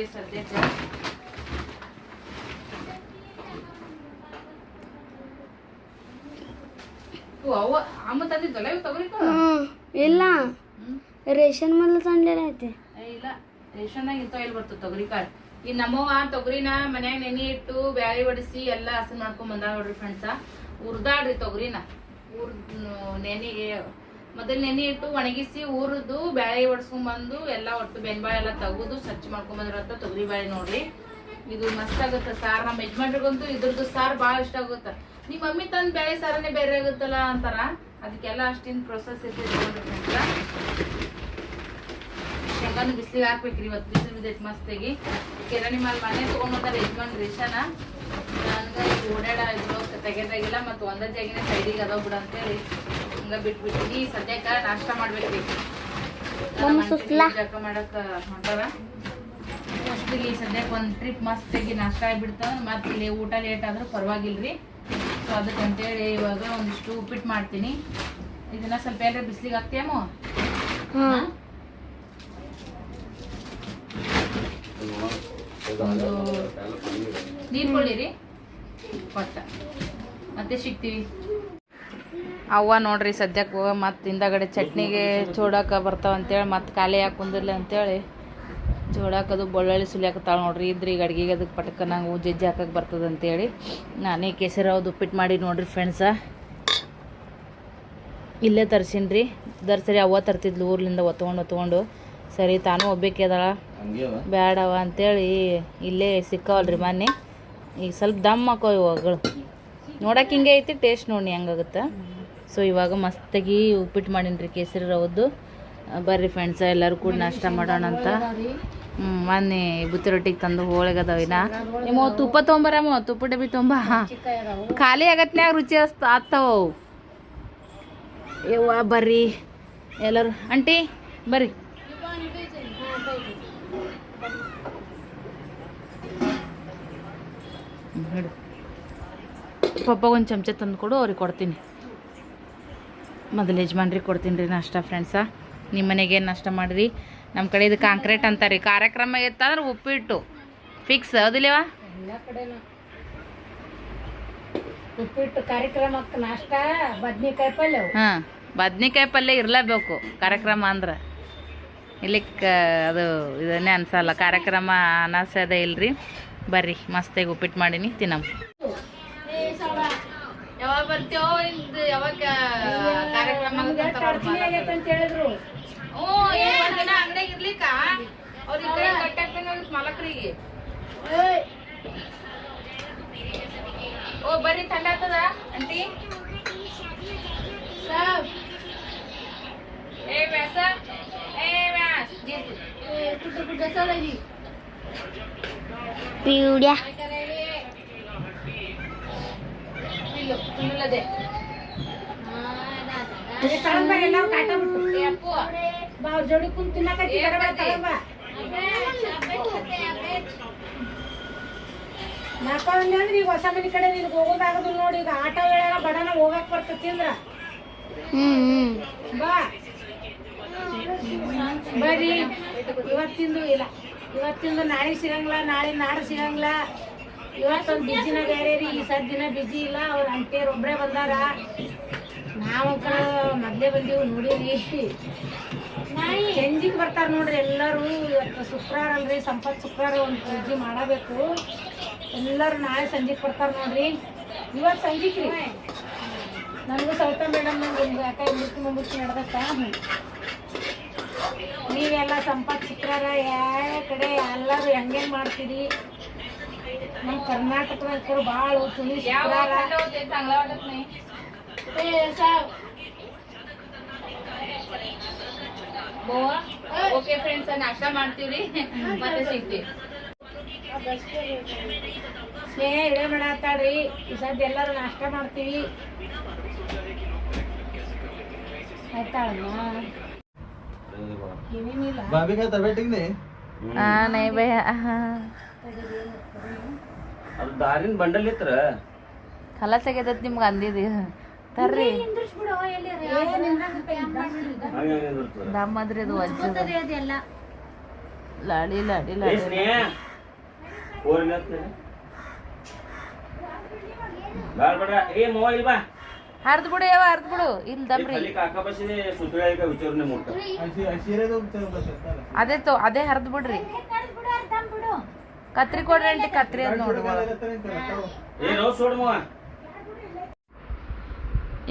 ನೋಡ್ರಿ ಸದ್ಯಕ್ಕೆ? ಇಲ್ಲ. ರೇಷನ್ ಮಲ್ಲ ತಂಡ್ಲೇನ ಐತಿ. ಇಲ್ಲ. ರೇಷನ್ದಾಗ ಇಂಥವು ಎಲ್ಲಿ ಬರ್ತದೆ ತೊಗರಿ ಕಾಳು? ಈ ನಮ್ಮವ್ವ ತೊಗರಿನ ಮನ್ಯಾಗ ನೆನೆ ಇಟ್ಟು ಬ್ಯಾಳಿ ಹೊಡಿಸಿ ಎಲ್ಲ ಹಸನ್ ಮಾಡ್ಕೊಂಡ್ ಬಂದಾಳ ನೋಡ್ರಿ ಫ್ರೆಂಡ್ಸ ಉರ್ದಾಡ್ರಿ ತೊಗರಿನ. ಉರ್ ನೆನೆ ಮೊದಲ್ ನೆನೆ ಇಟ್ಟು ಒಣಗಿಸಿ ಊರದ್ದು ಬ್ಯಾಳೆ ಹೊಡ್ಸ್ಕೊಂಡ್ ಬಂದು ಎಲ್ಲ ಒಟ್ಟು ಬೆನ್ಬಾಳೆ ಎಲ್ಲ ತೆಗೆದು ಸ್ವಚ್ಛ ಮಾಡ್ಕೊಂಡ್ ಬಂದಿರತ್ತ ತೊಗರಿ ಬ್ಯಾಳೆ ನೋಡ್ರಿ. ಇದು ಮಸ್ತ್ ಆಗುತ್ತೆ ಸಾರ್. ನಮ್ಮ ಯಜಮಾನ್ರಿಗಂತೂ ಇದ್ರದ್ದು ಸಾರ್ ಭಾಳ ಇಷ್ಟ ಆಗುತ್ತೆ. ನಿಮ್ಮ ಮಮ್ಮಿ ತಂದು ಬೇಳೆ ಸಾರನೇ ಬೇರೆ ಆಗುತ್ತಲ್ಲ ಅಂತಾರ? ಅದಕ್ಕೆಲ್ಲ ಅಷ್ಟಿನ ಪ್ರೊಸೆಸ್ ಇರ್ತೈತೆ ನೋಡ್ರಿ ಶೇಂಗಾನು ಬಿಸಿಲಿಗೆ ಹಾಕ್ಬೇಕ್ರಿ. ಇವತ್ತು ಬಿಸಿಲು ಬಿದ್ದೈತೆ ಮಸ್ತಾಗಿ. ಕಿರಾಣಿ ಮಾಲ್ ಮನೆ ತೊಗೊಂಡ್ಬಂದಾರ ಯಜಮಾನ್ ರೇಷನ. ನನ್ಗೆ ಓಡಾಡ ತೆಗೆದಾಗಿಲ್ಲ ಮತ್ತು ಒಂದ ಜಾಗಿನ ಸೈಡಿಗೆ ಅದಾವ ಬಿಡ ಅಂತೇಳಿ ಹಂಗ ಬಿಟ್ಬಿಟ್ಟಿನಿ ಸದ್ಯಕ್ಕೆ ನಾಷ್ಟ ಮಾಡ್ಬೇಕು? ಜಳಕ ಮಾಡಕ್ ಹೊಂಟಾರ ಅಷ್ಟಿಗೆ ಸದ್ಯಕ್ಕೆ ಒಂದು ಟ್ರಿಪ್ ಮಸ್ತಾಗಿ ನಾಷ್ಟ ಆಗಿಬಿಡ್ತಾವ ಮತ್ತೆ ಇಲ್ಲಿ ಊಟ ಲೇಟ್ ಆದ್ರೂ ಪರವಾಗಿಲ್ರಿ. ಸೊ ಅದಕ್ಕೆ ಅಂತೇಳಿ ಇವಾಗ ಒಂದಿಷ್ಟು ಉಪ್ಪಿಟ್ಟು ಮಾಡ್ತೀನಿ. ಇದನ್ನ ಸ್ವಲ್ಪ ಏನಾರ ಬಿಸಿಲಿಗೆ ಹಾಕ್ತೇಮೋ ಹಾ? ನೀರು ಮತ್ತೆ ಸಿಗ್ತೀವಿ. ಅವ್ವ ನೋಡ್ರಿ ಸದ್ಯಕ್ಕೆ ಮತ್ತೆ ಹಿಂದಗಡೆ ಚಟ್ನಿಗೆ ಚೂಡಾಕ ಬರ್ತಾವ ಅಂತೇಳಿ ಮತ್ತೆ ಖಾಲಿ ಯಾಕೆ ಕುಂದಿರ್ಲಿ ಅಂತೇಳಿ ಅದು ಬೆಳ್ಳುಳ್ಳಿ ಸುಲಿಯಾಕತ್ತಾಳ ನೋಡ್ರಿ. ಇದ್ರಿ ಈಗ ಅಡ್ಗೆಗೆ ಅದಕ್ಕೆ ಪಟಕ ನಂಗೆ ಜಜ್ಜಿ ಹಾಕಕ್ಕೆ ಬರ್ತದೆ ಅಂತೇಳಿ. ನಾನೇ ಕೇಸರಿ ಉಪ್ಪಿಟ್ಟು ಮಾಡಿ ನೋಡ್ರಿ ಫ್ರೆಂಡ್ಸ ಇಲ್ಲೇ ತರ್ಸೀನಿ ರೀ ದರ್ಸರಿ ಅವ್ವ ತರ್ತಿದ್ಲು ಊರ್ಲಿಂದ ಒತ್ಕೊಂಡು ಒತ್ಕೊಂಡು ಸರಿ ತಾನು ಒಬ್ಬಾಕಿ ಅದಾಳ. ಬ್ಯಾಡವ ಅಂತೇಳಿ ಇಲ್ಲೇ ಸಿಕ್ಕವಲ್ರಿ ಮೊನ್ನೆ. ಈಗ ಸ್ವಲ್ಪ ದಮ್ ಹಾಕೋ ಇವಾಗಳು. ನೋಡಕ್ಕೆ ಹಿಂಗೆ ಐತಿ ಟೇಸ್ಟ್ ನೋಡಿ ಹೆಂಗಾಗುತ್ತೆ ಸೊ ಇವಾಗ ಮಸ್ತಾಗಿ ಉಪ್ಪಿಟ್ಟು ಮಾಡೀನಿ ರೀ ಕೇಸರಿ ರವದ್ದು. ಬರ್ರಿ ಫ್ರೆಂಡ್ಸ ಎಲ್ಲರೂ ಕೂಡ ನಾಷ್ಟ ಮಾಡೋಣ ಅಂತ. ಹ್ಞೂ ಮೊನ್ನೆ ಬುತ್ತಿ ರೊಟ್ಟಿಗೆ ತಂದು ಹೋಳಿಗದಾವ ಇನ್ನ. ನಿಮ್ಮ ತುಪ್ಪ ತೊಗೊಂಬರಮ್ಮ ತುಪ್ಪ ಡಬ್ಬಿ ತೊಂಬ ಖಾಲಿ ಆಗತ್ನ್ಯಾಗ ರುಚಿ ಅಸ್ತ ಆಗ್ತಾವ. ಯವ್ವ ಬರ್ರಿ. ಎಲ್ಲರೂ ಆಂಟಿ ಬರ್ರಿ. ಹಿಡು ಪಪ್ಪ ಒಂದು ಚಮಚ ತಂದು ಕೊಡು ಅವ್ರಿಗೆ ಕೊಡ್ತೀನಿ. ಮೊದಲು ಯಜಮಾನ್ರಿಗೆ ಕೊಡ್ತೀನಿ ರೀ ನಾಷ್ಟ ಫ್ರೆಂಡ್ಸ ನಿಮ್ಮ ಮನೆಗೆ ಏನು ನಷ್ಟ ಮಾಡಿರಿ ನಮ್ಮ ಕಡೆ ಇದು ಕಾಂಕ್ರೀಟ್ ಅಂತಾರೆ ರೀ. ಕಾರ್ಯಕ್ರಮ ಇತ್ತಂದ್ರೆ ಉಪ್ಪಿಟ್ಟು. ಫಿಕ್ಸ್ ಅದಿಲ್ಲವ ಉಪ್ಪಿಟ್ಟು ಕಾರ್ಯಕ್ರಮಕ್ಕೆ ನಾಷ್ಟ ಬದ್ನಿಕಾಯಿ ಪಲ್ಯ. ಹಾಂ ಬದ್ನಿಕಾಯಿ ಪಲ್ಯ ಇರಲೇಬೇಕು ಕಾರ್ಯಕ್ರಮ ಅಂದ್ರೆ. ಇಲ್ಲಿ ಅದು ಇದನ್ನೇ ಅನ್ಸಲ್ಲ ಕಾರ್ಯಕ್ರಮ ಅನಸದ ಇಲ್ರಿ. ಬರ್ರಿ ಮಸ್ತಾಗಿ ಉಪ್ಪಿಟ್ಟು ಮಾಡೀನಿ ತಿನ್ನಮ್ಮ ಯಾವಾಗ ಬರ್ತೀವೋ ಇಂದು ಯಾವಾಗ ಕಾರ್ಯಕ್ರಮ ಅಂತ ಹೇಳಿದ್ರು ಓ ಒಂದ್ ದಿನ ಅಂಗಡಿಯಾಗ ಇರ್ಲಿಕ್ಕ? ಅವ್ರ ಈ ಕಡೆ ಮಾಲಕರಿಗೆ. ಓ ಬರ್ರಿ ಥಂಡ ಆಗ್ತದ ಆಂಟಿ? ಏ ವ್ಯಾಸ? ಏ ವ್ಯಾಸ? ಪಿವ್ಡ್ಯಾ ಇಲ್ಲು ಇಲ್ಲದೆ ತಗೊಂಬ ತಗೊಂಬ ನಾಲ್ಕೊಂಡ್ ಅಂದ್ರೆ ಈಗ ಹೊಸ ಮನೆ ಕಡೆ ನಿನಗೆ ಹೋಗೋದಾಗದು ನೋಡಿ ಈಗ ಆಟೋ ವೇಳೆ ಬಡನ ಹೋಗಕ್ ಬರ್ತೈತಿ ಅಂದ್ರ ಬಾ. ಬರೀ. ಇವತ್ತಿಂದು ಇಲ್ಲ. ಇವತ್ತಿಂದು ನಾಳೆ ಸಿಗಂಗಿಲ್ಲ ನಾಳೆ ನಾಳೆ ಸಿಗಂಗಿಲ್ಲ. ಇವತ್ತೊಂದು ಬಿಜಿನ ಬೇರೆ ರೀ ಈ ಸದ್ ದಿನ ಬಿಜಿ ಇಲ್ಲ ಅವ್ರ ಅಂಟಿಯರ್ ಒಬ್ರೇ ಬಂದಾರ. ನಾವು ಮೊದಲೇ ಬಂದೀವಿ ನೋಡಿರಿ. ಹೆಂಜಿಗೆ ಬರ್ತಾರೆ ನೋಡ್ರಿ ಎಲ್ಲರೂ. ಇವತ್ತು ಶುಕ್ರವಾರ ಅಲ್ರಿ ಸಂಪತ್ ಶುಕ್ರವಾರ ಒಂದು ಪೂಜೆ ಮಾಡಬೇಕು. ಎಲ್ಲರೂ ನಾಳೆ ಸಂಜೆಗೆ ಬರ್ತಾರೆ ನೋಡ್ರಿ. ಇವತ್ತು ಸಂಜೆಗೆ ರೀ ನನಗೂ ಸೌತ ಮೇಡಮ್ ನಂಗೆ ಯಾಕೆ ಮುಚ್ಚಿ ಮುಚ್ಚಿ ನಡೆದತ್ತ? ನೀವೆಲ್ಲ ಸಂಪಾದಿಸಿಕ್ರಾರ ಯಾವ ಕಡೆ ಎಲ್ಲರೂ ಹೆಂಗೇನು ಮಾಡ್ತೀರಿ? ನಮ್ಮ ಕರ್ನಾಟಕದವರು ಭಾಳ ತುಳಿ ಓಕೆ ಫ್ರೆಂಡ್ಸ್ ನಾಷ್ಟ ಮಾಡ್ತೀವ್ರಿ. ಮತ್ತೆ ಸಿಗ್ತೀವಿ ಸ್ನೇಹ ಇಡೇ ಮಾಡತ್ತಾಳ್ರಿ ಈ ಸದ್ಯ ಎಲ್ಲರೂ ನಾಷ್ಟ ಮಾಡ್ತೀವಿ. ಆಯ್ತಾಳಮ್ಮ? भाभी काय तब्येत ठीक नाही ಹಾ ನೈ ಭಯ ಅದು ದಾರಿನ ಬಂಡಲ್ ಇತ್ರ ಖಲಾಸ್ ಆಗ್ಯದತ್ ನಿಮ್ಗೆ ಅಂದಿದ್ದು ತರ್ರಿ ದಮ್ ಅದ್ರಿ ಅದು ವಜ್ಜದ ಲಾಡಿ ಲಾಡಿ ಏ ಲಾಡಿ ಸ್ನೇಹ ಓರಿಲ್ಲ ಬಾಳ್ ಬೇಡ ಏ ಮೋ ಇಲ್ಲಿ ಬಾ ಹರ್ದ್ ಬಿಡು ಯಾವ ಹರ್ದ್ ಬಿಡು. ಇಲ್ಲಿ ದಮ್ರಿ. ಅದೇ ತೋ ಅದೇ ಹರ್ದ್ ಬಿಡ್ರಿ. ಕತ್ರಿ ಕೊಡ್ರಿ ಅಂಟಿ ಕತ್ರಿ ಅದ್ ನೋಡ್ರಿ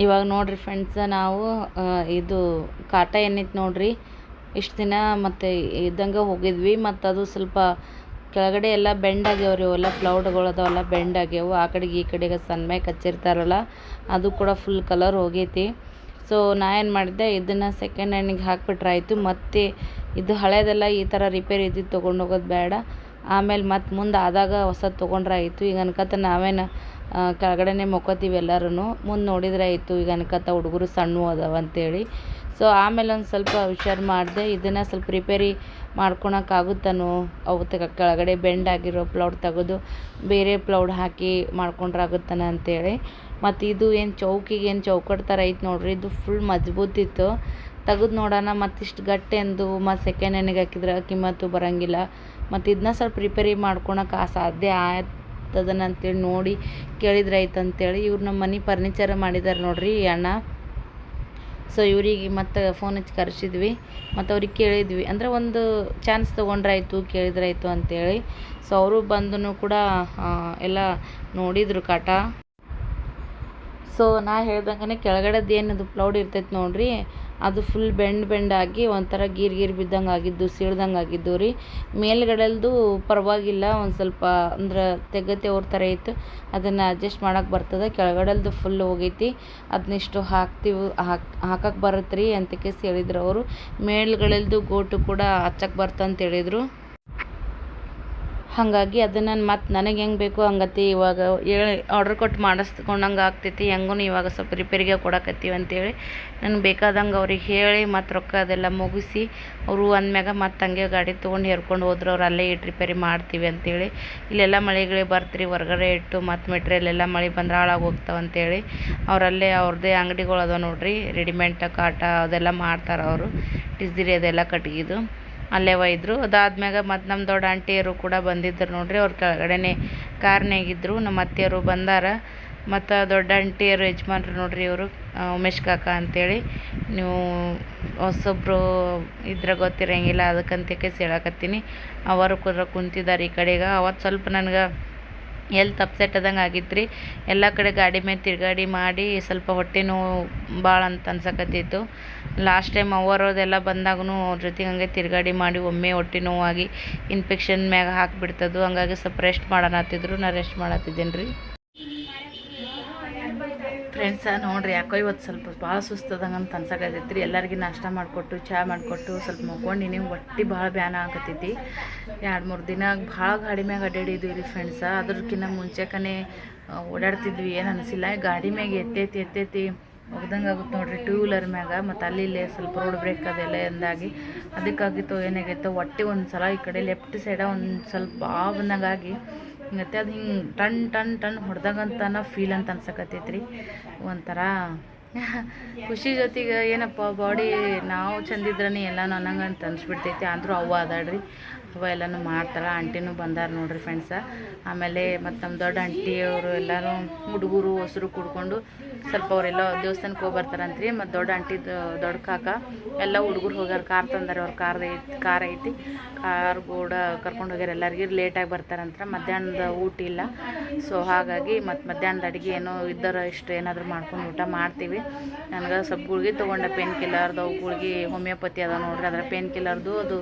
ಇವಾಗ ನೋಡ್ರಿ ಫ್ರೆಂಡ್ಸ್ ನಾವು ಇದು ಕಾಟ ಏನೈತೆ ನೋಡ್ರಿ. ಇಷ್ಟು ದಿನ ಮತ್ತೆ ಇದ್ದಂಗೆ ಹೋಗಿದ್ವಿ ಮತ್ತದು ಸ್ವಲ್ಪ ಕೆಳಗಡೆ ಎಲ್ಲ ಬೆಂಡ್ ಆಗ್ಯಾವ್ರಿ, ಅವೆಲ್ಲ ಪ್ಲೌಡ್ಗಳು ಅದಾವಲ್ಲ ಬೆಂಡ್ ಆಗ್ಯಾವು. ಆ ಕಡೆಗೆ ಈ ಕಡೆಗೆ ಸನ್ಮ್ಯಾಗ ಹಚ್ಚಿರ್ತಾರಲ್ಲ ಅದು ಕೂಡ ಫುಲ್ ಕಲರ್ ಹೋಗೈತಿ. ಸೊ ನಾ ಏನು ಮಾಡಿದ್ದೆ, ಇದನ್ನು ಸೆಕೆಂಡ್ ಹ್ಯಾಂಡಿಗೆ ಹಾಕ್ಬಿಟ್ರೆ ಆಯಿತು. ಮತ್ತು ಇದು ಹಳೆಯದೆಲ್ಲ ಈ ಥರ ರಿಪೇರಿ ಇದ್ದಿದ್ದು ತೊಗೊಂಡು ಹೋಗೋದು ಬೇಡ. ಆಮೇಲೆ ಮತ್ತೆ ಮುಂದೆ ಆದಾಗ ಹೊಸದು ತೊಗೊಂಡ್ರೆ ಆಯಿತು. ಈಗ ಅನ್ಕತ್ತ ನಾವೇನು ಕೆಳಗಡೆನೆ ಮಕ್ಕೋತೀವಿ ಎಲ್ಲರೂ ಮುಂದೆ ನೋಡಿದ್ರೆ ಆಯಿತು, ಈಗ ಅನ್ಕತ್ತ ಹುಡುಗರು ಸಣ್ಣ ಅದಾವ ಅಂತೇಳಿ. ಸೊ ಆಮೇಲೆ ಒಂದು ಸ್ವಲ್ಪ ಹುಷಾರು ಮಾಡಿದೆ. ಇದನ್ನು ಸ್ವಲ್ಪ ರಿಪೇರಿ ಮಾಡ್ಕೊಳಕ್ಕಾಗುತ್ತನೋ? ಅವು ಕೆಳಗಡೆ ಬೆಂಡ್ ಆಗಿರೋ ಪ್ಲೌಡ್ ತೆಗೆದು ಬೇರೆ ಪ್ಲೌಡ್ ಹಾಕಿ ಮಾಡ್ಕೊಂಡ್ರೆ ಆಗುತ್ತಾನ ಅಂತೇಳಿ. ಮತ್ತು ಇದು ಏನು ಚೌಕಿಗೆ ಏನು ಚೌಕಟ್ಟು ಥರ ಐತೆ ನೋಡಿರಿ, ಇದು ಫುಲ್ ಮಜ್ಬೂತ್ ಇತ್ತು ತೆಗೆದು ನೋಡೋಣ ಮತ್ತಿಷ್ಟು ಗಟ್ಟಿ ಎಂದು ಮತ್ತು ಸೆಕೆಂಡ್ ಹ್ಯಾಂಡಿಗೆ ಹಾಕಿದ್ರೆ ಕಿಮ್ಮತ್ತು ಬರೋಂಗಿಲ್ಲ. ಮತ್ತು ಇದನ್ನ ಸ್ವಲ್ಪ ರಿಪೇರಿ ಮಾಡ್ಕೊಳಕ್ಕೆ ಸಾಧ್ಯ ಆಗ್ತದನ ಅಂತೇಳಿ ನೋಡಿ ಕೇಳಿದ್ರಾಯ್ತು ಅಂತೇಳಿ ಇವ್ರು ನಮ್ಮ ಮನೆ ಫರ್ನಿಚರ್ ಮಾಡಿದ್ದಾರೆ ನೋಡಿರಿ ಅಣ್ಣ. ಸೊ ಇವರಿಗೆ ಮತ್ತೆ ಫೋನ್ ಹಚ್ಚಿ ಕರೆಸಿದ್ವಿ. ಮತ್ತು ಅವ್ರಿಗೆ ಕೇಳಿದ್ವಿ. ಅಂದರೆ ಒಂದು ಚಾನ್ಸ್ ತೊಗೊಂಡ್ರಾಯ್ತು, ಕೇಳಿದ್ರಾಯ್ತು ಅಂತೇಳಿ. ಸೊ ಅವರು ಬಂದು ಕೂಡ ಎಲ್ಲ ನೋಡಿದರು ಕಾಟ. ಸೊ ನಾ ಹೇಳ್ದಂಗೆ ಕೆಳಗಡೆದು ಏನದು ಪ್ಲೌಡ್ ಇರ್ತೈತೆ ನೋಡ್ರಿ. ಅದು ಫುಲ್ ಬೆಂಡ್ ಬೆಂಡ್ ಆಗಿ ಒಂಥರ ಗೀರ್ ಗೀರ್ ಬಿದ್ದಂಗೆ ಆಗಿದ್ದು, ಸೀಳ್ದಂಗೆ ಆಗಿದ್ದು ರೀ. ಮೇಲ್ಗಡೆಲ್ದು ಪರವಾಗಿಲ್ಲ, ಒಂದು ಸ್ವಲ್ಪ ಅಂದ್ರೆ ತೆಗತೆ ಅವ್ರ ಥರ ಇತ್ತು. ಅದನ್ನು ಅಡ್ಜಸ್ಟ್ ಮಾಡೋಕ್ಕೆ ಬರ್ತದೆ. ಕೆಳಗಡೆಲ್ದು ಫುಲ್ ಹೋಗೈತಿ. ಅದನ್ನಿಷ್ಟು ಹಾಕ್ತೀವಿ, ಹಾಕ್ ಹಾಕಕ್ಕೆ ಬರುತ್ತೆ ರೀ ಅಂತ ಕೇಸ್ ಹೇಳಿದ್ರು ಅವರು. ಮೇಲ್ಗಡೆಲ್ದು ಗೋಟು ಕೂಡ ಹಚ್ಚಕ್ಕೆ ಬರ್ತಂತ ಹೇಳಿದರು. ಹಾಗಾಗಿ ಅದನ್ನು ಮತ್ತು ನನಗೆ ಹೆಂಗೆ ಬೇಕು ಹಂಗತಿ ಇವಾಗ ಹೇಳಿ ಆರ್ಡ್ರ್ ಕೊಟ್ಟು ಮಾಡಿಸ್ಕೊಂಡಂಗೆ ಆಗ್ತೈತಿ, ಹೆಂಗೂ ಇವಾಗ ಸ್ವಲ್ಪ ರಿಪೇರಿಗೆ ಕೊಡಕತ್ತೀವಿ ಅಂತೇಳಿ ನನಗೆ ಬೇಕಾದಂಗೆ ಅವ್ರಿಗೆ ಹೇಳಿ ಮತ್ತು ರೊಕ್ಕ ಅದೆಲ್ಲ ಮುಗಿಸಿ ಅವರು ಅಂದ್ಮ್ಯಾಗ ಮತ್ತು ಹಂಗೆ ಗಾಡಿ ತೊಗೊಂಡು ಹೇರ್ಕೊಂಡು ಹೋದ್ರು ಅವ್ರು ಅಲ್ಲೇ ಇಟ್ಟು ರಿಪೇರಿ ಮಾಡ್ತೀವಿ ಅಂತೇಳಿ. ಇಲ್ಲೆಲ್ಲ ಮಳೆಗಳೇ ಬರ್ತೀರಿ, ಹೊರಗಡೆ ಇಟ್ಟು ಮತ್ತು ಮೆಟ್ರಿಯಲ್ ಎಲ್ಲ ಮಳೆ ಬಂದ್ರೆ ಹಾಳಾಗಿ ಹೋಗ್ತಾವೆ ಅಂತೇಳಿ ಅವರಲ್ಲೇ ಅವ್ರದ್ದೇ ಅಂಗಡಿಗಳು ಅದಾವೆ ನೋಡ್ರಿ ರೆಡಿಮೇಡ್ ಕಾಟ ಅದೆಲ್ಲ ಮಾಡ್ತಾರೆ ಅವರು. ಟಿಸ್ದಿರಿ ಅದೆಲ್ಲ ಕಟ್ಗಿದು. ಅಲ್ಲೇ ಒಯ್ದರು. ಅದಾದ್ಮ್ಯಾಗ ಮತ್ತು ನಮ್ಮ ದೊಡ್ಡ ಆಂಟಿಯರು ಕೂಡ ಬಂದಿದ್ದರು ನೋಡ್ರಿ, ಅವ್ರ ಕೆಳಗಡೆನೆ ಕಾರ್ನಾಗಿದ್ದರು ನಮ್ಮ ಅತ್ತೆಯವರು ಬಂದಾರ. ಮತ್ತು ದೊಡ್ಡ ಆಂಟಿಯರು ಯಜಮಾನ್ರು ನೋಡ್ರಿ ಇವರು ಉಮೇಶ್ ಕಾಕ ಅಂತೇಳಿ. ನೀವು ಹೊಸೊಬ್ರು ಇದ್ರ ಗೊತ್ತಿರಂಗಿಲ್ಲ ಅದಕ್ಕಂತಕ್ಕೆ ಹೇಳಕತ್ತೀನಿ ಅವರು ಕೂಡ ಕುಂತಿದ್ದಾರೆ ಈ ಕಡೆಗೆ. ಅವತ್ತು ಸ್ವಲ್ಪ ನನಗೆ ಎಲ್ಲಿ ತಪ್ಸೆಟ್ ಆದಂಗೆ ಆಗಿತ್ತು ರೀ ಎಲ್ಲ ಕಡೆ ಗಾಡಿ ಮೇಲೆ ತಿರುಗಾಡಿ ಮಾಡಿ ಸ್ವಲ್ಪ ಹೊಟ್ಟೆ ನೋವು ಭಾಳ ಅಂತ ಅನ್ಸಕತ್ತಿತ್ತು. ಲಾಸ್ಟ್ ಟೈಮ್ ಅವರೋದೆಲ್ಲ ಬಂದಾಗೂ ಅವ್ರ ಜೊತೆ ಹಂಗೆ ತಿರುಗಾಡಿ ಮಾಡಿ ಒಮ್ಮೆ ಹೊಟ್ಟೆ ನೋವಾಗಿ ಇನ್ಫೆಕ್ಷನ್ ಮ್ಯಾಗ ಹಾಕಿಬಿಡ್ತದು ಹಂಗಾಗಿ ಸ್ವಲ್ಪ ರೆಸ್ಟ್ ಮಾಡಣತ್ತಿದ್ರು ನಾ ರೆಸ್ಟ್ ಮಾಡತ್ತಿದ್ದೇನೆ ರೀ ಫ್ರೆಂಡ್ಸ ನೋಡ್ರಿ, ಯಾಕೋ ಇವತ್ತು ಸ್ವಲ್ಪ ಭಾಳ ಸುಸ್ತದಂಗೆ ಅಂತ ಅನ್ಸಕತ್ತೈತಿ ರೀ ಎಲ್ಲರಿಗೆ ನಾಷ್ಟ ಮಾಡಿಕೊಟ್ಟು ಚಹಾ ಮಾಡಿಕೊಟ್ಟು ಸ್ವಲ್ಪ ಮಕ್ಕೊಂಡಿನಿ ಒಟ್ಟಿ ಭಾಳ ಬ್ಯಾನ ಆಗತ್ತೈತಿ ಎರಡು ಮೂರು ದಿನ ಭಾಳ ಗಾಡಿ ಮ್ಯಾಗ ಅಡ್ಡಾಡಿದ್ವಿ ರೀ ಫ್ರೆಂಡ್ಸ ಅದ್ರಕ್ಕಿಂತ ಮುಂಚೆ ಕನೆ ಓಡಾಡ್ತಿದ್ವಿ, ಏನು ಅನಿಸಿಲ್ಲ. ಗಾಡಿ ಮ್ಯಾಗ ಎತ್ತೈತಿ ಎತ್ತೈತಿ, ಹೋಗ್ದಂಗೆ ಆಗುತ್ತೆ ನೋಡ್ರಿ ಟೂ ವೀಲರ್ ಮ್ಯಾಗ. ಮತ್ತು ಅಲ್ಲಿ ಇಲ್ಲೇ ಸ್ವಲ್ಪ ರೋಡ್ ಬ್ರೇಕ್ ಅದೆಲ್ಲ ಎಂದಾಗಿ, ಅದಕ್ಕಾಗಿತ್ತು, ಏನಾಗೈತೋ, ಒಟ್ಟಿ ಒಂದು ಸಲ ಈ ಕಡೆ ಲೆಫ್ಟ್ ಸೈಡ ಒಂದು ಸ್ವಲ್ಪ ಭಾಳ ಬಂದಂಗಾಗಿ ಹಿಂಗತ್ತೆ, ಅದು ಹಿಂಗೆ ಟನ್ ಟನ್ ಟನ್ ಹೊಡೆದಾಗಂತನ ಫೀಲ್ ಅಂತ ಅನ್ಸಕತ್ತೈತೆ ರೀ ಒಂಥರ ಖುಷಿ ಜೊತೆಗೆ ಏನಪ್ಪ ಬಾಡಿ ನಾವು ಚಂದಿದ್ರನೇ ಎಲ್ಲನೂ ಅನ್ನಂಗೆ ಅಂತ ಅನ್ಸ್ಬಿಡ್ತೈತಿ. ಅಂದರೂ ಅವ್ವ ಅದಾಳ್ರಿ. ಅವ್ವ ಎಲ್ಲನೂ ಮಾಡ್ತಾಳೆ ಆಂಟಿನೂ ಬಂದಾರ ನೋಡ್ರಿ ಫ್ರೆಂಡ್ಸ ಆಮೇಲೆ ಮತ್ತು ನಮ್ಮ ದೊಡ್ಡ ಆಂಟಿಯವರು ಎಲ್ಲರೂ ಹುಡುಗರು, ಹೊಸರು ಕುಡ್ಕೊಂಡು ಸ್ವಲ್ಪ ಅವರೆಲ್ಲ ದೇವಸ್ಥಾನಕ್ಕೆ ಹೋಗಿ ಬರ್ತಾರಂತ್ರಿ. ಮತ್ತು ದೊಡ್ಡ ಆಂಟಿ, ದೊಡ್ಡ ಕಾಕ ಎಲ್ಲ ಹುಡುಗರು ಹೋಗ್ಯಾರ, ಕಾರ್ ತಂದಾರೆ ಅವ್ರ ಕಾರ್ ಐತಿ ಕಾರ್ ಐತಿ. ಕಾರ್ ಕೂಡ ಕರ್ಕೊಂಡು ಹೋಗ್ಯಾರ ಎಲ್ಲರಿಗೂ ಲೇಟಾಗಿ ಬರ್ತಾರಂತ್ರ. ಮಧ್ಯಾಹ್ನದ ಊಟ ಇಲ್ಲ. ಸೊ ಹಾಗಾಗಿ ಮತ್ತು ಮಧ್ಯಾಹ್ನದ ಅಡುಗೆ ಏನೋ ಇದ್ದರ ಇಷ್ಟು ಏನಾದರೂ ಮಾಡ್ಕೊಂಡು ಊಟ ಮಾಡ್ತೀವಿ. ನನಗೆ ಸ್ವಲ್ಪ ಗುಳಿಗೆ ತೊಗೊಂಡೆ ಪೇನ್ ಕಿಲ್ಲರ್ದು ಅವು ಗುಳ್ಗೆ ಹೋಮಿಯೋಪತಿ ಅದ ನೋಡ್ರಿ. ಅದರ ಪೇನ್ ಕಿಲ್ಲರ್ದು ಅದು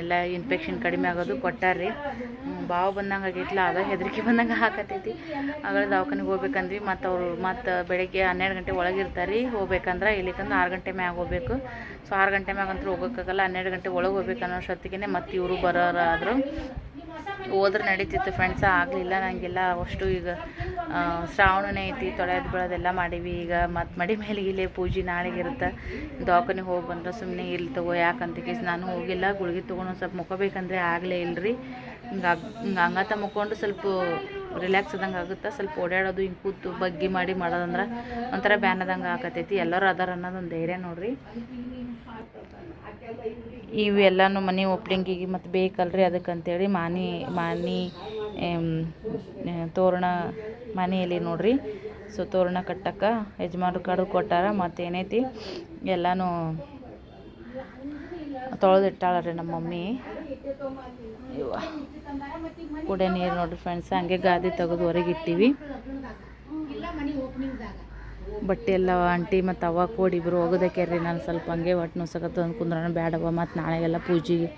ಎಲ್ಲ ಇನ್ಫೆಕ್ಷನ್ ಕಡಿಮೆ ಆಗೋದು ಕೊಟ್ಟಾರ್ರಿ. ಬಾವು ಬಂದಂಗೆ ಆಗಿತ್ತಲ್ಲ, ಅದ ಹೆದರಿಕೆ ಬಂದಂಗೆ ಹಾಕತೈತಿ ಆಗಳ ದವಾಖಾನಿಗೆ ಹೋಗ್ಬೇಕಂದ್ವಿ ಮತ್ತು ಅವರು ಮತ್ತು ಬೆಳಗ್ಗೆ ಹನ್ನೆರಡು ಗಂಟೆ ಒಳಗಿರ್ತಾರೆ ರೀ ಹೋಗ್ಬೇಕಂದ್ರೆ ಇಲ್ಲಿಕಂದ್ರೆ ಆರು ಗಂಟೆ ಮ್ಯಾಗ ಹೋಗ್ಬೇಕು. ಸೊ ಆರು ಗಂಟೆ ಮ್ಯಾಗಂತೂ ಹೋಗೋಕ್ಕಾಗಲ್ಲ, ಹನ್ನೆರಡು ಗಂಟೆ ಒಳಗೆ ಹೋಗ್ಬೇಕು ಸತ್ತಿಗೆ ಮತ್ತು ಇವರು ಬರೋರಾದ್ರು. ಹೋದ್ರೆ ನಡೀತಿತ್ತು ಫ್ರೆಂಡ್ಸ ಆಗಲಿಲ್ಲ ನನಗೆಲ್ಲ ಅಷ್ಟು ಈಗ ಶ್ರಾವಣನೇ ಐತಿ, ತೊಳೆದು ಬೆಳೆದೆಲ್ಲ ಮಾಡೀವಿ. ಈಗ ಮತ್ತು ಮಡಿ ಮೇಲೆ ಇಲ್ಲೇ ಪೂಜೆ ನಾಳೆಗೆ ಇರುತ್ತೆ ದವಾಖಾನಿಗೆ ಹೋಗಿ ಬಂದ್ರೆ ಸುಮ್ಮನೆ ಇಲ್ಲಿ ತಗೋ ಯಾಕಂತ ಕೇಸ್ ನಾನು ಹೋಗಿಲ್ಲ, ಗುಳಿಗೆ ತೊಗೊಂಡು ಸ್ವಲ್ಪ ಮುಕ್ಕೋಬೇಕಂದ್ರೆ ಆಗಲೇ ಇಲ್ಲರಿ ಹಿಂಗೆ ಹಿಂಗೆ ಹಂಗತ ಮುಕ್ಕೊಂಡು ಸ್ವಲ್ಪ ರಿಲ್ಯಾಕ್ಸ್ ಆದಂಗೆ ಆಗುತ್ತೆ. ಸ್ವಲ್ಪ ಓಡಾಡೋದು, ಹಿಂಗೆ ಕೂತು ಬಗ್ಗಿ ಮಾಡಿ ಮಾಡೋದಂದ್ರೆ ಒಂಥರ ಬ್ಯಾನ್ ಆದಂಗೆ ಆಕತೈತಿ. ಎಲ್ಲರೂ ಅದಾರ ಅನ್ನೋದೊಂದು ಧೈರ್ಯ ನೋಡ್ರಿ. ಇವೆಲ್ಲನೂ ಮನೆ ಓಪ್ನಿಂಗಿಗೆ ಮತ್ತು ಬೇಕಲ್ರಿ ಅದಕ್ಕಂತೇಳಿ ಮಾನಿ ಮಾನಿ ತೋರಣ ಮನಿ ತೋರಣ ಮನೆಯಲ್ಲಿ ನೋಡ್ರಿ. ಸೊ ತೋರಣ ಕಟ್ಟಕ್ಕೆ ಯಜಮಾನ್ರು ಕಡ್ದು ಕೊಟ್ಟಾರ ಮತ್ತು ಏನೈತಿ ಎಲ್ಲನೂ ತೊಳೆದಿಟ್ಟಾಳ್ರಿ ನಮ್ಮ ಮಮ್ಮಿ. ಇವ ಕುಡೆ ನೀರು ನೋಡ್ರಿ ಫ್ರೆಂಡ್ಸ್ ಹಂಗೆ ಗಾದಿ ತೆಗೆದು ಹೊರಗೆ ಇಟ್ಟಿವಿ ಬಟ್ಟೆ ಎಲ್ಲ ಆಂಟಿ ಮತ್ತು ಅವ್ವ ಕೂಡಿ ಇಬ್ಬರು ಹೋಗೋದಕ್ಕೆ ರೀ ನಾನು ಸ್ವಲ್ಪ ಹಂಗೆ ಒಟ್ಟು ನುಸಕತ್ತ ಅಂದು ಕುಂದ್ರೋಣ ಬೇಡವ್ವ ಮತ್ತು ನಾಳೆಗೆಲ್ಲ ಪೂಜೆಗೆ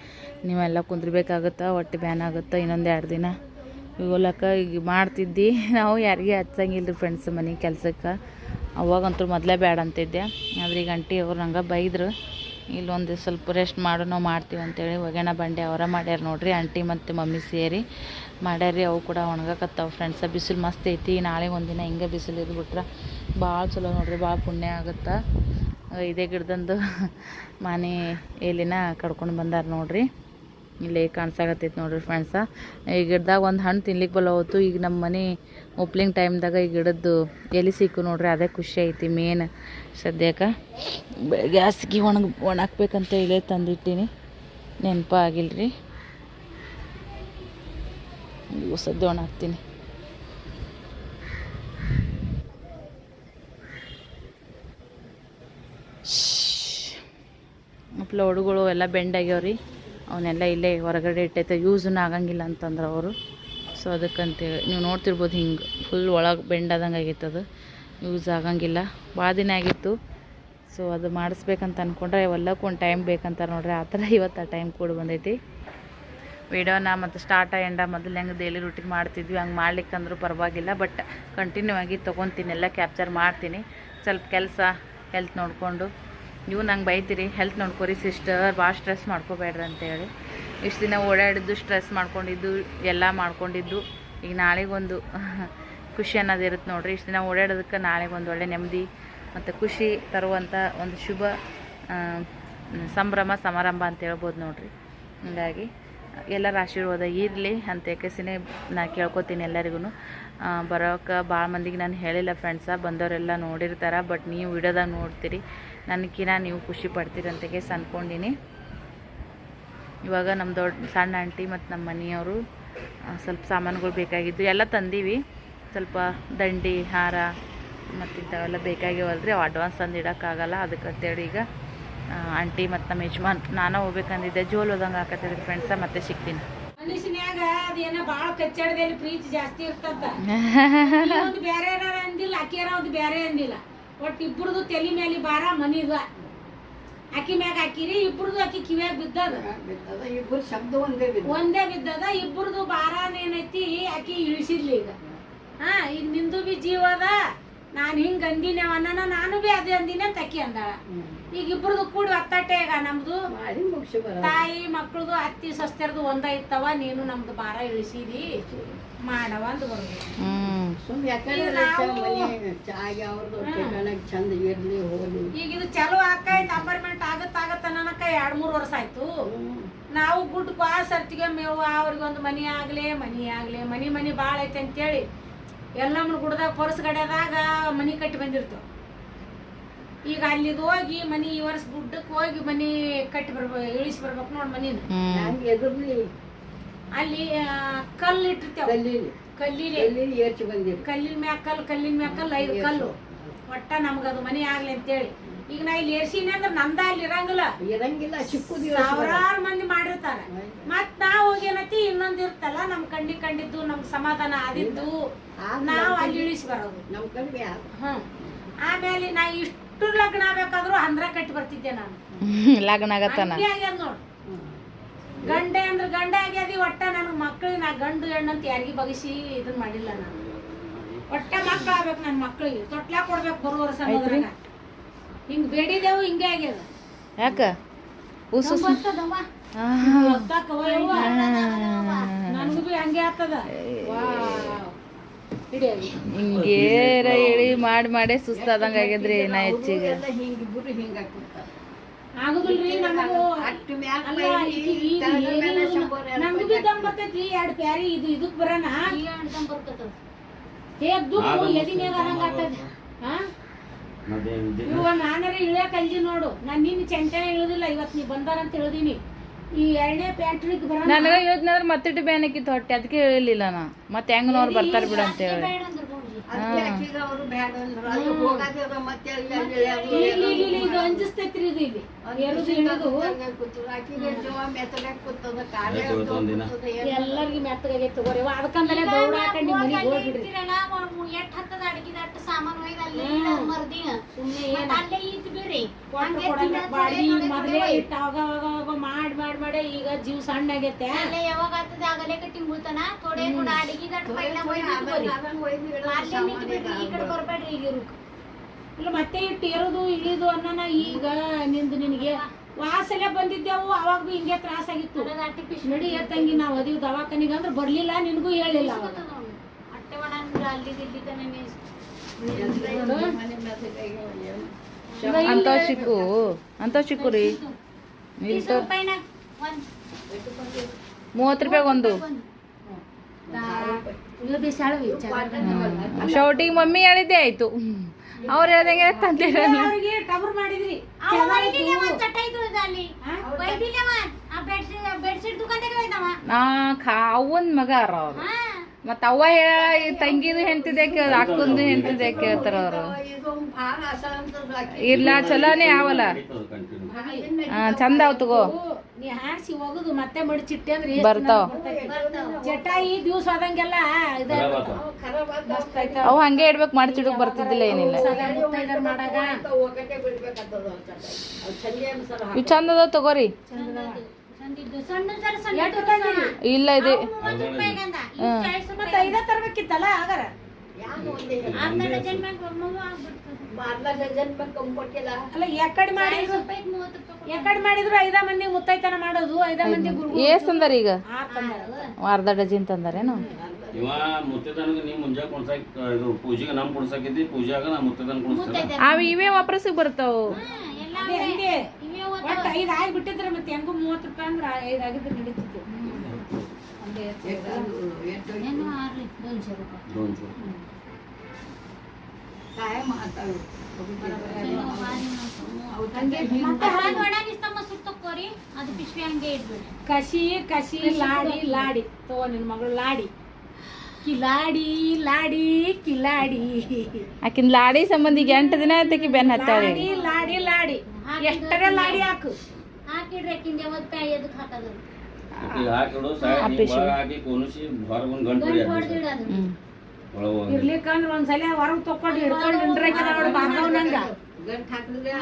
ನೀವೆಲ್ಲ ಕುಂದ್ರಬೇಕಾಗತ್ತೆ ಒಟ್ಟು ಬ್ಯಾನ್ ಆಗುತ್ತೆ ಇನ್ನೊಂದು ಎರಡು ದಿನ. ಇಗೋಲಕ್ಕ ಈಗ ಮಾಡ್ತಿದ್ದಿ. ನಾವು ಯಾರಿಗೆ ಹಚ್ಚಂಗಿಲ್ಲ ರೀ ಫ್ರೆಂಡ್ಸ್ ಮನೆ ಕೆಲಸಕ್ಕೆ. ಅವಾಗಂತೂ ಮೊದಲೇ ಬೇಡ ಅಂತಿದ್ದೆ. ಆದ್ರೆ ಈಗ ಆಂಟಿ ಅವ್ರು ನಂಗೆ ಬೈದರು. ಇಲ್ಲೊಂದು ಸ್ವಲ್ಪ ರೆಸ್ಟ್ ಮಾಡು, ನಾವು ಮಾಡ್ತೀವಿ ಅಂತೇಳಿ ಒಗ್ಯಾಣ ಬಂಡೆ ಅವರ ಮಾಡ್ಯಾರ ನೋಡ್ರಿ, ಆಂಟಿ ಮತ್ತು ಮಮ್ಮಿ ಸೇರಿ ಮಾಡ್ಯಾರ್ರಿ. ಅವು ಕೂಡ ಒಣಗಾಕತ್ತಾವ ಫ್ರೆಂಡ್ಸ ಬಿಸಿಲು ಮಸ್ತ್ ಐತಿ. ನಾಳೆ ಒಂದಿನ ಹಿಂಗೆ ಬಿಸಿಲು ಇದ್ಬಿಟ್ರೆ ಭಾಳ ಚಲೋ ನೋಡ್ರಿ, ಭಾಳ ಪುಣ್ಯ ಆಗುತ್ತೆ. ಇದೇ ಗಿಡದಂದು ಮನೆ ಎಲಿನ ಕಡ್ಕೊಂಡು ಬಂದಾರ ನೋಡ್ರಿ. ಇಲ್ಲಿ ಕಾಣ್ಸಾಕತ್ತೈತಿ ನೋಡ್ರಿ ಫ್ರೆಂಡ್ಸ ಈ ಗಿಡದಾಗ ಒಂದು ಹಣ್ಣು ತಿನ್ಲಿಕ್ಕೆ ಹೋತು ಈಗ ನಮ್ಮ ಮನೆ ಓಪ್ಲಿಂಗ್ ಟೈಮ್ದಾಗ ಈ ಗಿಡದ್ದು ಎಲೆ ಸಿಕ್ಕು ನೋಡ್ರಿ, ಅದೇ ಖುಷಿ ಐತಿ ಮೇನ್ ಸದ್ಯಕ್ಕೆ ಗ್ಯಾಸ್ಗೆ ಒಣಗ್ ಒಣಾಕ್ಬೇಕಂತ ಇಲ್ಲೇ ತಂದಿಟ್ಟೀನಿ. ನೆನಪಾಗಿಲ್ಲ ರೀ ಸದ್ಯ ಒಣಾಕ್ತೀನಿ ಪ್ಲೋಡ್ಗಳು ಎಲ್ಲ ಬೆಂಡ್ ಆಗ್ಯಾವ್ರಿ ಅವನ್ನೆಲ್ಲ ಇಲ್ಲೇ ಹೊರಗಡೆ ಇಟ್ಟೈತೆ. ಯೂಸನ್ನು ಆಗಂಗಿಲ್ಲ ಅಂತಂದ್ರೆ ಅವರು. ಸೊ ಅದಕ್ಕಂತೇಳಿ ನೀವು ನೋಡ್ತಿರ್ಬೋದು ಹಿಂಗೆ ಫುಲ್ ಒಳಗೆ ಬೆಂಡ್ ಆದಂಗೆ ಆಗೈತೆ ಅದು. ಯೂಸ್ ಆಗಂಗಿಲ್ಲ. ಭಾಳ ದಿನ ಆಗಿತ್ತು. ಸೊ ಅದು ಮಾಡಿಸ್ಬೇಕಂತ ಅಂದ್ಕೊಂಡ್ರೆ ಇವೆಲ್ಲಕ್ಕೂ ಒಂದು ಟೈಮ್ ಬೇಕಂತಾರೆ ನೋಡ್ರಿ. ಆ ಥರ ಇವತ್ತು ಆ ಟೈಮ್ ಕೂಡ ಬಂದೈತಿ. ವಿಡಿಯೋನ ಮತ್ತು ಸ್ಟಾರ್ಟ್ ಎಂಡ ಮೊದಲು ಹೆಂಗೆ ಡೈಲಿ ರೂಟೀನ್ ಮಾಡ್ತಿದ್ವಿ, ಹಂಗೆ ಮಾಡ್ಲಿಕ್ಕಂದ್ರೂ ಪರವಾಗಿಲ್ಲ. ಬಟ್ ಕಂಟಿನ್ಯೂ ಆಗಿ ತೊಗೊತೀನಿ. ಎಲ್ಲ ಕ್ಯಾಪ್ಚರ್ ಮಾಡ್ತೀನಿ. ಸ್ವಲ್ಪ ಕೆಲಸ ಹೆಲ್ತ್ ನೋಡಿಕೊಂಡು. ನೀವು ನಂಗೆ ಬೈತೀರಿ ಹೆಲ್ತ್ ನೋಡ್ಕೊರಿ ಸಿಸ್ಟರ್ ಭಾಳ ಸ್ಟ್ರೆಸ್ ಮಾಡ್ಕೋಬೇಡ್ರಿ ಅಂತೇಳಿ. ಇಷ್ಟು ದಿನ ಓಡಾಡಿದ್ದು ಸ್ಟ್ರೆಸ್ ಮಾಡ್ಕೊಂಡಿದ್ದು, ಎಲ್ಲ ಮಾಡ್ಕೊಂಡಿದ್ದು. ಈಗ ನಾಳೆಗೊಂದು ಖುಷಿ ಅನ್ನೋದು ಇರುತ್ತೆ ನೋಡಿರಿ. ಇಷ್ಟು ದಿನ ಓಡಾಡೋದಕ್ಕೆ ನಾಳೆಗೊಂದು ಒಳ್ಳೆ ನೆಮ್ಮದಿ ಮತ್ತು ಖುಷಿ ತರುವಂಥ ಒಂದು ಶುಭ ಸಂಭ್ರಮ, ಸಮಾರಂಭ ಅಂತ ಹೇಳ್ಬೋದು ನೋಡಿರಿ. ಹಂಗಾಗಿ ಎಲ್ಲರ ಆಶೀರ್ವಾದ ಇರಲಿ ಅಂತ ಯಾಕೆಸಿನೇ ನಾ ಕೇಳ್ಕೊತೀನಿ ಎಲ್ಲರಿಗೂ ಬರೋಕೆ ಭಾಳ ಮಂದಿಗೆ ನಾನು ಹೇಳಿಲ್ಲ ಫ್ರೆಂಡ್ಸ ಬಂದವರೆಲ್ಲ ನೋಡಿರ್ತಾರೆ ಬಟ್ ನೀವು ವಿಡಿಯೋದಾಗ ನೋಡ್ತೀರಿ. ನನಗಿನ್ನ ನೀವು ಖುಷಿ ಪಡ್ತೀರಿ ಅಂತ ಕೇಸ್ ಅಂದ್ಕೊಂಡಿನಿ ಇವಾಗ ನಮ್ಮ ದೊಡ್ಡ ಸಣ್ಣ ಆಂಟಿ ಮತ್ತು ನಮ್ಮ ಮನೆಯವರು ಸ್ವಲ್ಪ ಸಾಮಾನುಗಳು ಬೇಕಾಗಿದ್ದು ಎಲ್ಲ ತಂದೀವಿ. ಸ್ವಲ್ಪ ದಂಡಿ, ಹಾರ ಮತ್ತು ಇಂಥವೆಲ್ಲ ಬೇಕಾಗಿವಲ್ರಿ ಅಡ್ವಾನ್ಸ್ ತಂದು ಇಡೋಕ್ಕಾಗಲ್ಲ. ಅದಕ್ಕಂತೇಳಿ ಈಗ ಆಂಟಿ ಮತ್ತು ನಮ್ಮ ಯಜಮಾನ್, ನಾನು ಹೋಗ್ಬೇಕಂದಿದ್ದೆ. ಜೋಲ್ ಹೋದಂಗೆ ಹಾಕತ್ತಿದ್ರಿ ಫ್ರೆಂಡ್ಸ ಮತ್ತೆ ಸಿಗ್ತೀನಿ. ಮನುಷ್ಯನ್ಯಾಗ ಅದೇನ ಬಾಳ ಕಚ್ಚಾಡ್ದೇಲಿ ಪ್ರೀತಿ ಜಾಸ್ತಿ ಇರ್ತದ ಒಂದು ಬ್ಯಾರೆ ಅಂದಿಲ್ಲ ಆಕಿಯಾರ ಒಂದು ಬೇರೆ ಅಂದಿಲ್ಲ. ಒಟ್ಟು ಇಬ್ಬರದು ತಲೆ ಮೇಲೆ ಬಾರ ಮನಿದ ಆಕಿ ಮ್ಯಾಗ ಹಾಕಿರಿ ಇಬ್ರದು ಆಕಿ ಕಿವ್ಯಾಗ ಬಿದ್ದದ. ಇಬ್ಬರು ಶಬ್ದ ಒಂದೇ ಬಿದ್ದು ಒಂದೇ ಬಿದ್ದದ ಇಬ್ರದು ಭಾರ ಏನೈತಿ ಅಕ್ಕಿ ಇಳಿಸಿದ್ಲಿ ಈಗ. ಹಾ ಈಗ ನಿಂದು ಬಿ ಜೀವದ ಅದ. ನಾನ್ ಹಿಂಗ್ ಅಂದಿನ ಅವನ ನಾನು ಬಿ ಅದೇ ಅಂದಿನ ತಕ್ಕಿ ಅಂದಾಳ. ಈಗ ಇಬ್ರದು ಕೂಡ ಒತ್ತಾಟೆ ಈಗ ನಮ್ದು. ತಾಯಿ ಮಕ್ಕಳದು ಅತ್ತಿ ಸಸ್ತೆರದು ಒಂದ ಇತ್ತವ ನೀನು ನಮ್ದು ಭಾರ ಇಳಿಸಿದಿ ಮಾಡವ ಅಂತ ಬರ್ಬೇಕು ಸುಮ್ ಯಾಕಂದ್ರೆ ಈಗ ನಾವು- ಚಾಗಿ ಅವ್ರದ್ದು ಕಣಕ್ ಚಂದ ಇರ್ಲಿ ಹೋಗ್ಲಿ. ಈಗ ಇದು ಚಲೋ ಆಕೈತ್ ಅಪಾರ್ಟ್ಮೆಂಟ್ ಆಗತ್ತ ಆಗತ್ತ ನನಕ ಎರಡ್ ಮೂರ್ ವರ್ಷ ಆಯ್ತು. ನಾವು ಗುಡ್ ಬಾ ಸರ್ತಿಗೆ ಮೇವು ಅವ್ರಿಗೊಂದು ಮನಿ ಆಗ್ಲಿ ಮನಿ ಆಗ್ಲಿ ಮನಿ ಮನಿ ಬಾಳ ಐತೆ ಅಂತೇಳಿ ಎಲ್ಲಮ್ಮನ ಗುಡ್ದಾಗ ಪರ್ಸ್ ಗಡ್ಯಾದಾಗ ಮನಿ ಕಟ್ಟಿ ಬಂದಿರ್ತೇವ್ ಈಗ ಅಲ್ಲಿಗೆ ಹೋಗಿ ಮನಿ ಈ ವರ್ಷ ಗುಡ್ಡಕ್ಕೆ ಹೋಗಿ ಮನಿ ಕಟ್ಟಿ ಬರ್ಬೇಕು ಇಳಿಸಿ ಬರ್ಬೇಕು ನೋಡ್ ಮನಿನ. ಅಲ್ಲಿ ಕಲ್ಲು ಇಟ್ಟಿರ್ತೇವೆ. ಏರ್ಚಿ ಬಂದಿರಿ ಕಲ್ಲಿನ ಮ್ಯಾಕಲ್ ಕಲ್ಲು ಕಲ್ಲಿನ ಮ್ಯಾಕಲ್ ಕಲ್ಲು ಐದು ಕಲ್ಲು. ಒಟ್ಟ ನಮ್ಗದು ಮನಿ ಆಗ್ಲಿ ಅಂತೇಳಿ. ಈಗ ನಾ ಇಲ್ಲಿ ಏರ್ಸೀನಿ ಅಂದ್ರೆ ನಂದ ಅಲ್ಲಿ ಇರಂಗಿಲ್ಲ. ಇರಂಗಿಲ್ಲ ಚಿಕ್ಕದು ಸಾವಿರಾರು ಮಂದಿ ಮಾಡಿರ್ತಾರೆ. ಮತ್ ನಾವ್ ಹೋಗೇನತಿ ಇನ್ನೊಂದ್ ಇರ್ತಲ್ಲ ನಮ್ ಕಣ್ಣಿ ಕಂಡಿದ್ದು ನಮ್ಗ್ ಸಮಾಧಾನ ಆದಿದ್ದು ನಾವ್ ಅಲ್ಲಿ ಇಳಿಸಿ ಬರೋದು. ನಮ್ ಕಡೆ ಯಾರು? ಹ್ಮ್. ಆಮೇಲೆ ನಾ ಇಷ್ಟು ಲಗ್ನ ಆಗ್ಬೇಕಾದ್ರು ಅಂದ್ರ ಕಟ್ಟಿ ಬರ್ತಿದ್ದೆ ನಾನು. ಲಗ್ನ ಆಗತ್ತಾನ? ಹಂಗೆ ಆಗ್ಯದ ನೋಡ್. ಗಂಡೆ ಅಂದ್ರೆ ಗಂಡ ಆಗ್ಯಾದಿ ಒಟ್ಟ ನನ್ ಮಕ್ಳಿಗೆ ನಾ ಗಂಡು ಹೆಣ್ಣು ಅಂತ ಯಾರಿಗೆ ಬಗಿಸಿ ಇದನ್ ಮಾಡಿಲ್ಲ ನಾನು. ಒಟ್ಟ ಮಕ್ಳು ಆಗ್ಬೇಕು ನನ್ ಮಕ್ಳಿಗೆ. ತೊಟ್ಲಾ ಕೊಡ್ಬೇಕು ಬರುವ ವರ್ಷ ಹಿಂಗ್ ಬೇಡಿದೆವು ಹಿಂಗೆ ಆಗ್ಯದ. ಯಾಕ? ಉಸು? ನನ್ಗೂ ಹಂಗೆ ಆಗ್ತದ. ಹಿಡಿಯಲಿ ಹಿಂಗೇರ ಇಳಿ ಮಾಡಿ ಮಾಡಿ ಸುಸ್ತಾದಂಗ ಆಗ್ಯದ್ರಿ ನಾ ಹೆಚ್ಚಿಗೆ ಆಗುದಿಲ್ರಿ ನಮಗೂ. ನಮ್ಗೂ ಬಿ ದಮ್ ಎರಡ್ ಪ್ಯಾರಿ ಇದು ಇದಕ್ ಬರೋಣ ಹೇಗ್ ದುಕ್ಕು ಎದಿ ಮೇಲೆ ಹಂಗ ಆಗ್ತದ. ಹಾ ಇವ ನಾನರ ಇಳ್ಯಾಕ ಅಂಜಿ ನೋಡು. ನಾನು ನಿನ್ನ ಚೆಂಟನೆ ಇಳುದಿಲ್ಲ ಇವತ್ತು ನೀ ಬಂದಾರಂತ ಹೇಳಿದೀನಿ. ಈ ಎರಡನೇ ಪ್ಯಾಂಟ್ರಿಗೆ ಬರ ನನಗ ಯೋಜನೆ ಮತ್ತಿಟ್ಟು ಬ್ಯಾನ್ ಹಾಕಿತ್ತು ಹೊಟ್ಟೆ ಅದಕ್ಕೆ ಹೇಳಿಲ್ಲ ನಾ. ಮತ್ತೆ ಹೆಂಗ್ ನೋಡ್ ಬರ್ತಾರ ಬಿಡ ಅಂತ ಹೇಳಿ. ಅಂಜಿಸ್ತೈತ್ರಿ ಇದು ಇಲ್ಲಿ. ಎಲ್ಲರಿಗೂ ಮೆತ್ತಗೆ ತಗೋರಿ. ಅದಕ್ಕಂದ್ರೆ ದೌಡ ಹಾಕೊಂಡು ಮನೆಗೆ ಹೋಗ್ಬಿಡ್ರಿ. ಎಟ್ ಹತ್ತದ ಅಡ್ಗಿದ ಅಟ್ಟ ಸಾಮಾನು ಒಯ್ದು ಅಲ್ಲಿ ಬಿಡ್ರಿ. ಮೊದಲೇ ಇಟ್ಟು ಅವಾಗ ಮಾಡಿ ಮಾಡಿ ಮಾಡಿ ಈಗ ಜೀವ ಸಣ್ಣ ಆಗೈತೆ. ಅಲ್ಲೇ ಯಾವಾಗ ಆಗ್ತದೆ ಆಗಲೇ ಕಟ್ಟಿ ಮುಳ್ತಾನ ಥೋಡೆ ಕೂಡ ಅಡಗಿದ ಅಟ್ಟ ಪೈಲ ಒಯ್ದು ಇಟ್ಕೊರಿ. ಅಲ್ಲೇ ನಿಂತ್ ಬಿಡ್ರಿ ಈ ಕಡೆ ಬರ್ಬೇಡ್ರಿ ಈಗ ಇರುಕ್ ಇಲ್ಲ ಮತ್ತೆ ಇಟ್ಟು ಇರೋದು ಇಳಿದು ಅನ್ನನ ಈಗ ನಿಂದು ನಿನಗೆ ವಾಸಲೆ ಬಂದಿದ್ದೆವು ಅವಾಗ ಬಿ ಹಿಂಗೆ ತ್ರಾಸ ಆಗಿತ್ತು ಆರ್ಟಿಫಿಷಿಯಲ್ ನಡಿ ಎತ್ತಂಗಿ ನಾವು ಅದೀವಿ ದವಾಖಾನಿಗೆ ಅಂದ್ರೆ ಬರ್ಲಿಲ್ಲ ನಿನಗೂ ಹೇಳಿಲ್ಲ ಅಂತ ಚಿಕ್ಕು ಅಂತ ಚಿಕ್ಕು ರೀ. ಮೂವತ್ತು ರೂಪಾಯಿ ಒಂದು. ಶೌಟಿಗೆ ಮಮ್ಮಿ ಹೇಳಿದ್ದೆ ಆಯ್ತು. ಅವ್ರು ಹೇಳ್ದಂಗೆ ತಂದೆ ಅವನ್ ಮಗ ಅರ ಅವ್ರು. ಹಾ. ಮತ್ತ ಅವ್ವ ಈ ತಂಗಿದು ಹೆಂಡತಿದೆ ಕೇಳ ಅಕ್ಕಂದು ಹೆಂಡತಿದೆ ಕೇಳ್ತಾರ ಅವ್ರು. ಇಲ್ಲ ಚಲೋನೇ ಯಾವಲ್ಲ. ಹಾ ಚಂದ ತಗೋ. ನೀ ಹಾಸಿ ಹೋಗುದು ಮತ್ತೆ ಮಡಿಚಿಟ್ಟೆ ಅಂದ್ರೆ ಬರ್ತಾವ. ಚಟಾಯಿ ದಿವಸ ಆದಂಗೆಲ್ಲ ಇದ ಅವು ಹಂಗೆ ಇಡ್ಬೇಕು ಮಾಡಿ ಚಿಡುಕ್ ಬರ್ತಿದ್ದಿಲ್ಲ ಏನಿಲ್ಲ. ಮುತ್ತೈದರ್ ಮಾಡಾಗ. ಹೋಗಕ್ಕೆ ಬಿಡ್ಬೇಕಾಗ್ತದ ಒಂದ್ ಸ್ವಲ್ಪ. ಅವ್ ಚಂದಿ. ಅನ್ಸಲ್ಲ ಇವ್ ಚಂದ ಅದಾವ ತಗೋರಿ ಚಂದಿದ್ದು. ಸಣ್ಣ ಜರ ಸಣ್ಣ ಎಷ್ಟು ತಂದಿರಿ? ಇಲ್ಲ ಇದೆ. ಮೂವತ್ತು ರೂಪಾಯಿಗಂದ ಈ ಹ್ಮ್. ಚಾಳಿಸ್ ಮತ್ತೆ ಐದ ತರ್ಬೇಕಿತ್ತಲ್ಲ ಆಗಾರ ಅರ್ಧ ಡಜನ್ ಮ್ಯಾಗ ಒಮ್ಮೊಮ್ಮೆ ಆಗ್ಬಿಡ್ತದೆ. ಅಲ್ಲ ಎಕಡೆ ಐದು ಮಾಡಿದ್ರು ಎಕಡೆ ಮಾಡಿದ್ರು ಐದ ಮಂದಿ ಮುತ್ತೈತನ ಮಾಡೋದು ಐದ ಮಂದಿ ಗುರು ಏಸ್ ತಂದಾರ. ಈಗ. ಅರ್ಧ ಡಜನ್ ತಂದಾರೇನು? ಇವ ನೀ ಮುಂಜಾನೆ ಕುಣ್ಸಾಕ್ ಇದು ಪೂಜೆಗೆ ನಮ್ ಕುಣ್ಸಾಕಿದ್ದಿ ಪೂಜಾಗ ನಾ ಮುತ್ತೈದನ್ ಕುಣಿಸ್ತಾರ ಅವ ಇವೇ ವಾಪರಸಿಗೆ ಬರ್ತಾವ ಎಲ್ಲ ಅದೇ ಇವೇ. ಒಟ್ಟು ಐದು ಆಗಿ ಬಿಟ್ಟಿದ್ರೆ ಮತ್ತೆ ಹೆಂಗೋ ಮೂವತ್ತು ರೂಪಾಯಿ ಅಂದ್ರೆ ಐದು ಆಗಿದ್ರೆ ನಡೀತಿತ್ತು ಹಂಗೆ ಎಷ್ಟು ಏನು ಆರ್ರಿ ದೊನ್ಶೆ ರೂಪಾಯಿ ದೋನ್ಸು ಕಾಯಂ ಅದು ಪಿಶ್ವಿ ಹಂಗೆ. ಕಸಿ ಕಸಿ ಲಾಡಿ. ಲಾಡಿ ತಗೋ ನಿನ್ ಮಗಳು ಲಾಡಿ. ಕಿಲಾಡಿ ಲಾಡಿ ಕಿಲಾಡಿ. ಆಕಿನ ಲಾಡಿ ಸಂಬಂಧಿ ಎಂಟು ದಿನ ಆಯ್ತಕ್ಕೆ ಬೆನ್ ಹತ್ತಾಳಿ. ಲಾಡಿ ಲಾಡಿ ಲಾಡಿ. ಎಷ್ಟರ ಲಾಡಿ ಹಾಕು? ಹಾಕಿಡ್ರಿ ಅಕ್ಕಿಂದ ಯಾವತ್ತು ಪ್ಯಾಯ್ ಹಾಕೋದು? ಇರ್ಲಿಕ್ಕಂದ್ರ ಒಂದ್ಸಲ ಹೊರಗ್ ತಕೊಂಡು ಹಿಡ್ಕೊಂಡು ನಿಂದ್ರಕ್ಕೆ ನೋಡಿ ಬಾಂಧವ್ ನಂಗ ಗಂಟ್ ಹಾಕಿದ್ರೆ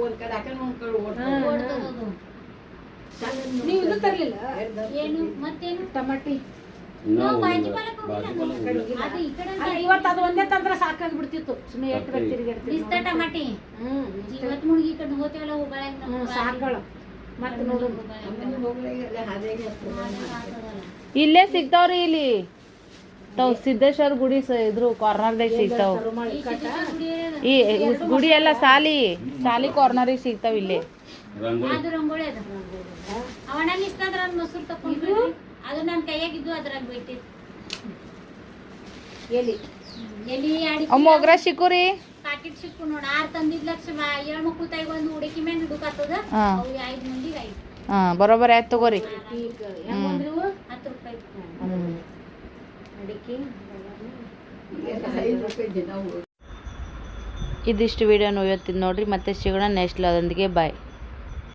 ಒಂದ್ ಕಡೆ ಹಾಕೊಂಡು ಒಂದ್ ಕಡೆ. ನೀವು ಇದು ತರ್ಲಿಲ್ಲ? ಏನು? ಮತ್ತೇನು? ಟಮಾಟಿ. ಅದು ಈ ಕಡೆ ಅಲ್ಲ ಇವತ್ತು ಅದು ಒಂದೇ ತಂದ್ರ ಸಾಕಾಗಿ ಬಿಡ್ತಿತ್ತು ಸುಮ್ಮನೆ ಎಷ್ಟು ತಿರುಗಿಡ್ತೀವಿ ಟಮಾಟಿ. ಹ್ಮ್ ಇವತ್ತು ಮುಳುಗಿ ಈ ಕಡೆ ಹೋಗ್ತೇವಲ್ಲ ಸಾಕಳು ಇಲ್ಲ, ಸಿಗ್ತಾವ್ರಿ ಇಲ್ಲಿ. ತಾವ್ ಸಿದ್ದೇಶ್ವರ ಗುಡಿ ಸ ಇದ್ರು ಕಾರ್ನರ್ದಾಗ ಸಿಗ್ತಾವ. ಈ ಗುಡಿ ಎಲ್ಲ ಸಾಲಿ ಸಾಲಿ ಕಾರ್ನರಿಗೆ ಸಿಗ್ತಾವ ಇಲ್ಲಿ. ಅಮ್ಮ ಅದು ನನ್ನ ಕೈಯಾಗಿದ್ದು ಅದ್ರಾಗ ಬಿಟ್ಟಿತ್ತು ಮೊಗ್ರ ಸಿಕ್ಕುರಿ ಪ್ಯಾಕೆಟ್ ಸಿಕ್ಕು ನೋಡ. ಆರ್ ತಂದಿದ್ ಲಕ್ಷ ಏಳು ಮಕ್ಕಳು ತಾಯಿ ಒಂದು ಹುಡುಕಿ ಮೇಲೆ ಹಿಡುಕಾತದ ಹಾ. ಅವು ಐದು ಮಂದಿಗೆ ಐದು. ಹಾ ಬರೋಬ್ಬರಿ ಆಯ್ತು ತಗೋರಿ. ಹತ್ತು ರೂಪಾಯಿ ಅಡಿಕೆ ಐದು ದಿನ ಹೋಗಿ ಇದಿಷ್ಟು ವಿಡಿಯೋ ಇವತ್ತಿದ್ದು ನೋಡ್ರಿ. ಮತ್ತೆ ಸಿಗೋಣ ನೆಕ್ಸ್ಟ್ ಅದೊಂದಿಗೆ ಬಾಯ್